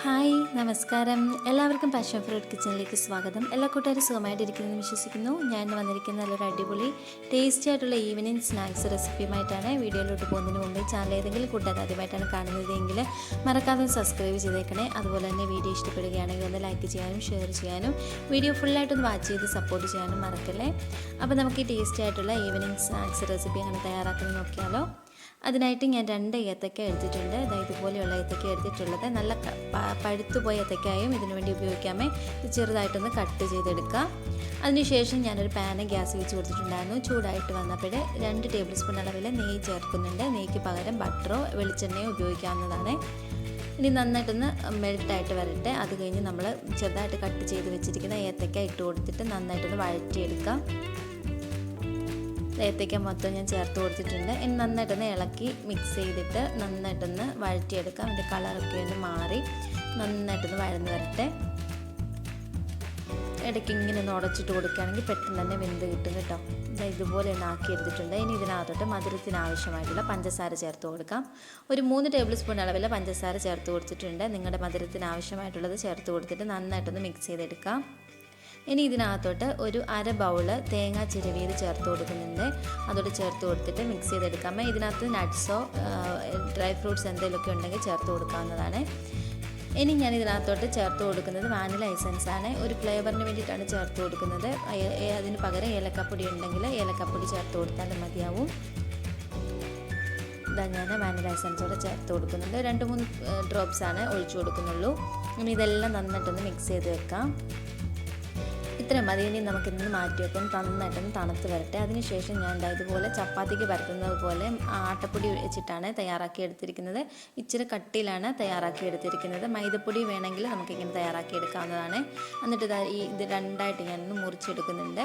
Hi നമസ്കാരം. എല്ലാവർക്കും passion fruit കിച്ചണിലേക്ക് സ്വാഗതം. എല്ലാ കൂട്ടുകാരും സുഖമായിട്ടിരിക്കുന്നു വിശ്വസിക്കുന്നു. ഞാൻ വന്നിരിക്കുന്ന നല്ലൊരു അടിപൊളി ടേസ്റ്റി ആയിട്ടുള്ള ഈവനിങ് സ്നാക്സ് റെസിപ്പിയുമായിട്ടാണ് വീഡിയോയിലോട്ട് പോകുന്നതിന് മുമ്പ് ചാനൽ ഏതെങ്കിലും കൂട്ടുകാർ ആദ്യമായിട്ടാണ് കാണുന്നതെങ്കിൽ മറക്കാതെ സബ്സ്ക്രൈബ് ചെയ്തേക്കണേ. അതുപോലെ തന്നെ വീഡിയോ ഇഷ്ടപ്പെടുകയാണെങ്കിൽ ഒന്ന് ലൈക്ക് ചെയ്യാനും ഷെയർ ചെയ്യാനും വീഡിയോ ഫുള്ളായിട്ടൊന്ന് വാച്ച് ചെയ്ത് സപ്പോർട്ട് ചെയ്യാനും മറക്കല്ലേ? അപ്പോൾ നമുക്ക് ഈ ടേസ്റ്റി ആയിട്ടുള്ള ഈവനിങ് സ്നാക്സ് റെസിപ്പി അങ്ങനെ തയ്യാറാക്കുന്നത് നോക്കിയാലോ. അതിനായിട്ട് ഞാൻ രണ്ട് ഏത്തക്ക എടുത്തിട്ടുണ്ട്. ഇതാ ഇതുപോലെയുള്ള ഏത്തക്ക എടുത്തിട്ടുള്ളത്. നല്ല പഴുത്തുപോയ ഏത്തക്കായും ഇതിനു വേണ്ടി ഉപയോഗിക്കാമേ. ഇത് ചെറുതായിട്ടൊന്ന് കട്ട് ചെയ്തെടുക്കാം. അതിനുശേഷം ഞാനൊരു പാന് ഗ്യാസ് വെച്ച് കൊടുത്തിട്ടുണ്ടായിരുന്നു. ചൂടായിട്ട് വന്നപ്പോൾ രണ്ട് ടേബിൾ സ്പൂൺ അളവിൽ നെയ്യ് ചേർക്കുന്നുണ്ട്. നെയ്ക്ക് പകരം ബട്ടറോ വെളിച്ചെണ്ണയോ ഉപയോഗിക്കാവുന്നതാണ്. ഇനി നന്നായിട്ടൊന്ന് മെൽട്ടായിട്ട് വരട്ടെ. അത് കഴിഞ്ഞ് നമ്മൾ ചെറുതായിട്ട് കട്ട് ചെയ്ത് വെച്ചിരിക്കുന്ന ഏത്തക്ക ഇട്ട് കൊടുത്തിട്ട് നന്നായിട്ടൊന്ന് വഴറ്റിയെടുക്കാം. ഏത്തയ്ക്ക മൊത്തം ഞാൻ ചേർത്ത് കൊടുത്തിട്ടുണ്ട്. ഇനി നന്നായിട്ടൊന്ന് ഇളക്കി മിക്സ് ചെയ്തിട്ട് നന്നായിട്ടൊന്ന് വഴറ്റിയെടുക്കാം. അതിന്റെ കളറൊക്കെ ഒന്ന് മാറി നന്നായിട്ടൊന്ന് വഴന്ന് വരട്ടെ. ഇടയ്ക്ക് ഇങ്ങനെ ഒന്ന് ഉടച്ചിട്ട് കൊടുക്കുകയാണെങ്കിൽ പെട്ടെന്ന് തന്നെ വെന്ത് കിട്ടും കേട്ടോ. ഇതുപോലെ ഒന്ന് ആക്കി എടുത്തിട്ടുണ്ട്. ഇനി ഇതിനകത്തോട്ട് മധുരത്തിന് ആവശ്യമായിട്ടുള്ള പഞ്ചസാര ചേർത്ത് കൊടുക്കാം. ഒരു മൂന്ന് ടേബിൾ സ്പൂൺ അളവിൽ പഞ്ചസാര ചേർത്ത് കൊടുത്തിട്ടുണ്ട്. നിങ്ങളുടെ മധുരത്തിന് ആവശ്യമായിട്ടുള്ളത് ചേർത്ത് കൊടുത്തിട്ട് നന്നായിട്ടൊന്ന് മിക്സ് ചെയ്തെടുക്കാം. ഇനി ഇതിനകത്തോട്ട് ഒരു അര ബൗൾ തേങ്ങ ചിരവിയത് ചേർത്ത് കൊടുക്കുന്നുണ്ട്. അതോട് ചേർത്ത് കൊടുത്തിട്ട് മിക്സ് ചെയ്തെടുക്കാം. ഇതിനകത്ത് നട്ട്സോ ഡ്രൈ ഫ്രൂട്ട്സ് എന്തെങ്കിലുമൊക്കെ ഉണ്ടെങ്കിൽ ചേർത്ത് കൊടുക്കാവുന്നതാണ്. ഇനി ഞാൻ ഇതിനകത്തോട്ട് ചേർത്ത് കൊടുക്കുന്നത് വാനില എസൻസ് ആണ്. ഒരു ഫ്ലേവറിന് വേണ്ടിയിട്ടാണ് ചേർത്ത് കൊടുക്കുന്നത്. അതിന് പകരം ഏലക്കപ്പൊടി ഉണ്ടെങ്കിൽ ഏലക്കപ്പൊടി ചേർത്ത് കൊടുത്താലും മതിയാവും. ഇതാ ഞാൻ വാനില എസൻസോടെ ചേർത്ത് കൊടുക്കുന്നുണ്ട്. രണ്ട് മൂന്ന് ഡ്രോപ്സ് ആണ് ഒഴിച്ചു കൊടുക്കുന്നുള്ളൂ. ഇനി ഇതെല്ലാം നന്നായിട്ടൊന്ന് മിക്സ് ചെയ്ത് വെക്കാം. ഇത്രയും മതി. ഇനി നമുക്കിന്ന് മാറ്റി വെക്കും. നന്നായിട്ടൊന്ന് തണുത്ത് വരട്ടെ. അതിനുശേഷം ഞാൻ എന്താ ഇതുപോലെ ചപ്പാത്തിക്ക് പരത്തുന്നത് പോലെ ആട്ടപ്പൊടി വെച്ചിട്ടാണ് തയ്യാറാക്കി എടുത്തിരിക്കുന്നത്. ഇച്ചിരി കട്ടിയിലാണ് തയ്യാറാക്കി എടുത്തിരിക്കുന്നത്. മൈദപ്പൊടി വേണമെങ്കിൽ നമുക്ക് ഇങ്ങനെ തയ്യാറാക്കി എടുക്കാവുന്നതാണ്. എന്നിട്ട് ഈ ഇത് രണ്ടായിട്ട് ഞാനൊന്ന് മുറിച്ചെടുക്കുന്നുണ്ട്.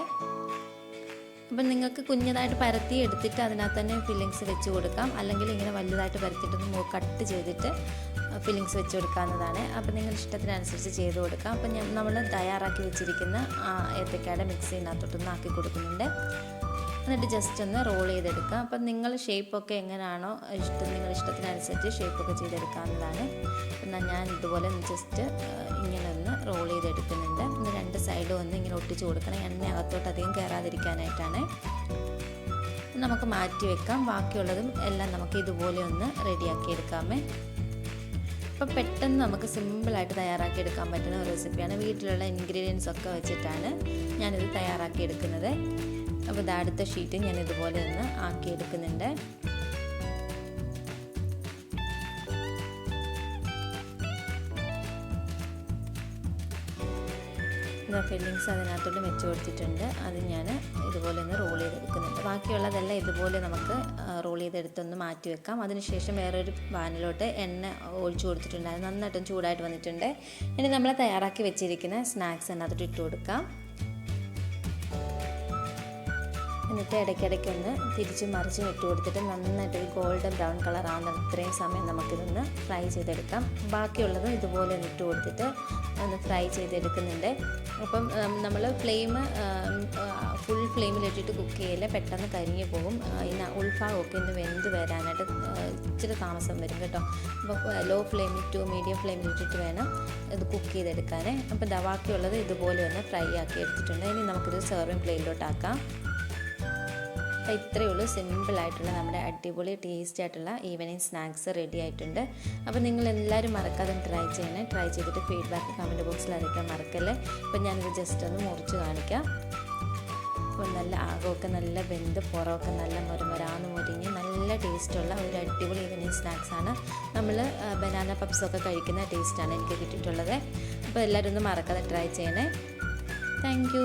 അപ്പം നിങ്ങൾക്ക് കുഞ്ഞതായിട്ട് പരത്തി എടുത്തിട്ട് അതിനകത്ത് തന്നെ ഫില്ലിങ്സ് വെച്ച് കൊടുക്കാം. അല്ലെങ്കിൽ ഇങ്ങനെ വലുതായിട്ട് പരത്തിയിട്ടൊന്ന് കട്ട് ചെയ്തിട്ട് ഫില്ലിങ്സ് വെച്ച് കൊടുക്കാവുന്നതാണ്. അപ്പം നിങ്ങളുടെ ഇഷ്ടത്തിനനുസരിച്ച് ചെയ്ത് കൊടുക്കാം. അപ്പം ഞാൻ നമ്മൾ തയ്യാറാക്കി വെച്ചിരിക്കുന്ന ആ ഏത്തക്കയുടെ മിക്സിനകത്തോട്ടൊന്ന് ആക്കി കൊടുക്കുന്നുണ്ട്. എന്നിട്ട് ജസ്റ്റ് ഒന്ന് റോൾ ചെയ്തെടുക്കാം. അപ്പം നിങ്ങൾ ഷേപ്പൊക്കെ എങ്ങനെയാണോ ഇഷ്ടം നിങ്ങളുടെ ഇഷ്ടത്തിനനുസരിച്ച് ഷേപ്പൊക്കെ ചെയ്തെടുക്കാവുന്നതാണ്. എന്നാൽ ഞാൻ ഇതുപോലെ ജസ്റ്റ് ഇങ്ങനെ ഒന്ന് റോൾ ചെയ്തെടുക്കുന്നുണ്ട്. ഒന്ന് രണ്ട് സൈഡും ഒന്ന് ഇങ്ങനെ ഒട്ടിച്ച് കൊടുക്കണം. എണ്ണ അകത്തോട്ട് അധികം കയറാതിരിക്കാനായിട്ടാണ് നമുക്ക് മാറ്റി വെക്കാം. ബാക്കിയുള്ളതും എല്ലാം നമുക്ക് ഇതുപോലെ ഒന്ന് റെഡിയാക്കി എടുക്കാമേ. അപ്പോൾ പെട്ടെന്ന് നമുക്ക് സിമ്പിളായിട്ട് തയ്യാറാക്കി എടുക്കാൻ പറ്റുന്ന ഒരു റെസിപ്പിയാണ്. വീട്ടിലുള്ള ഇൻഗ്രീഡിയൻസ് ഒക്കെ വെച്ചിട്ടാണ് ഞാനിത് തയ്യാറാക്കി എടുക്കുന്നത് അപ്പോൾ ഇത് അടുത്ത ഷീറ്റ് ഞാൻ ഇതുപോലെ ഒന്ന് ആക്കി എടുക്കുന്നുണ്ട് ഫില്ലിങ്സ് അതിനകത്തോട്ട് വെച്ച് കൊടുത്തിട്ടുണ്ട്. അത് ഞാൻ ഇതുപോലെ ഒന്ന് റോൾ ചെയ്തെടുക്കുന്നുണ്ട് ബാക്കിയുള്ളതെല്ലാം ഇതുപോലെ നമുക്ക് റോൾ ചെയ്തെടുത്തൊന്ന് മാറ്റി വെക്കാം. അതിനുശേഷം വേറൊരു പാനിലോട്ട് എണ്ണ ഒഴിച്ചു കൊടുത്തിട്ടുണ്ട്. അത് നന്നായിട്ടും ചൂടായിട്ട് വന്നിട്ടുണ്ട്. ഇനി നമ്മൾ തയ്യാറാക്കി വെച്ചിരിക്കുന്ന സ്നാക്സ് അതിനകത്തോട്ട് ഇട്ട് കൊടുക്കാം. എന്നിട്ട് ഇടയ്ക്കിടയ്ക്ക് ഒന്ന് തിരിച്ച് മറിച്ച് ഇട്ട് കൊടുത്തിട്ട് നന്നായിട്ട് ഒരു ഗോൾഡൻ ബ്രൗൺ കളർ ആവുന്ന ഇത്രയും സമയം നമുക്കിതൊന്ന് ഫ്രൈ ചെയ്തെടുക്കാം. ബാക്കിയുള്ളത് ഇതുപോലെ ഒന്ന് ഇട്ട് കൊടുത്തിട്ട് ഒന്ന് ഫ്രൈ ചെയ്തെടുക്കുന്നുണ്ട്. അപ്പം നമ്മൾ ഫ്ലെയിം ഫുൾ ഫ്ലെയിമിലിട്ടിട്ട് കുക്ക് ചെയ്യില്ല? പെട്ടെന്ന് കരിഞ്ഞു പോകും. ഇന്ന് ഉൾഭാഗമൊക്കെ ഒന്ന് വെന്ത് വരാനായിട്ട് ഇച്ചിരി താമസം വരും കേട്ടോ. അപ്പോൾ ലോ ഫ്ലെയിമിൽ ടു മീഡിയം ഫ്ലെയിമിലിട്ടിട്ട് വേണം ഇത് കുക്ക് ചെയ്തെടുക്കാൻ അപ്പോൾ ദവാക്കിയുള്ളത് ഇതുപോലെ ഒന്ന് ഫ്രൈ ആക്കി എടുത്തിട്ടുണ്ട്. ഇനി നമുക്കിത് സെർവിങ് പ്ലേറ്റിലോട്ടാക്കാം അപ്പോൾ ഇത്രയേ ഉള്ളൂ. സിമ്പിളായിട്ടുള്ള നമ്മുടെ അടിപൊളി ടേസ്റ്റി ആയിട്ടുള്ള ഈവനിങ് സ്നാക്സ് റെഡി ആയിട്ടുണ്ട്. അപ്പോൾ നിങ്ങൾ എല്ലാവരും മറക്കാതെ ട്രൈ ചെയ്യണേ. ട്രൈ ചെയ്തിട്ട് ഫീഡ്ബാക്ക് കമന്റ് ബോക്സിൽ അറിയിക്കാൻ മറക്കല്ലേ. അപ്പോൾ ഞാനിത് ജസ്റ്റ് ഒന്ന് മുറിച്ച് കാണിക്കാം. അപ്പോൾ നല്ല ആകമൊക്കെ നല്ല വെന്ത് പുറമൊക്കെ നല്ല മുരമുരാന്ന് മുരിഞ്ഞ് നല്ല ടേസ്റ്റുള്ള ഒരു അടിപൊളി ഈവനിങ് സ്നാക്സാണ് നമ്മൾ ബനാന പപ്സൊക്കെ കഴിക്കുന്ന ടേസ്റ്റാണ് എനിക്ക് കിട്ടിയിട്ടുള്ളത്. അപ്പോൾ എല്ലാവരും ഒന്ന് മറക്കാതെ ട്രൈ ചെയ്യണേ. താങ്ക്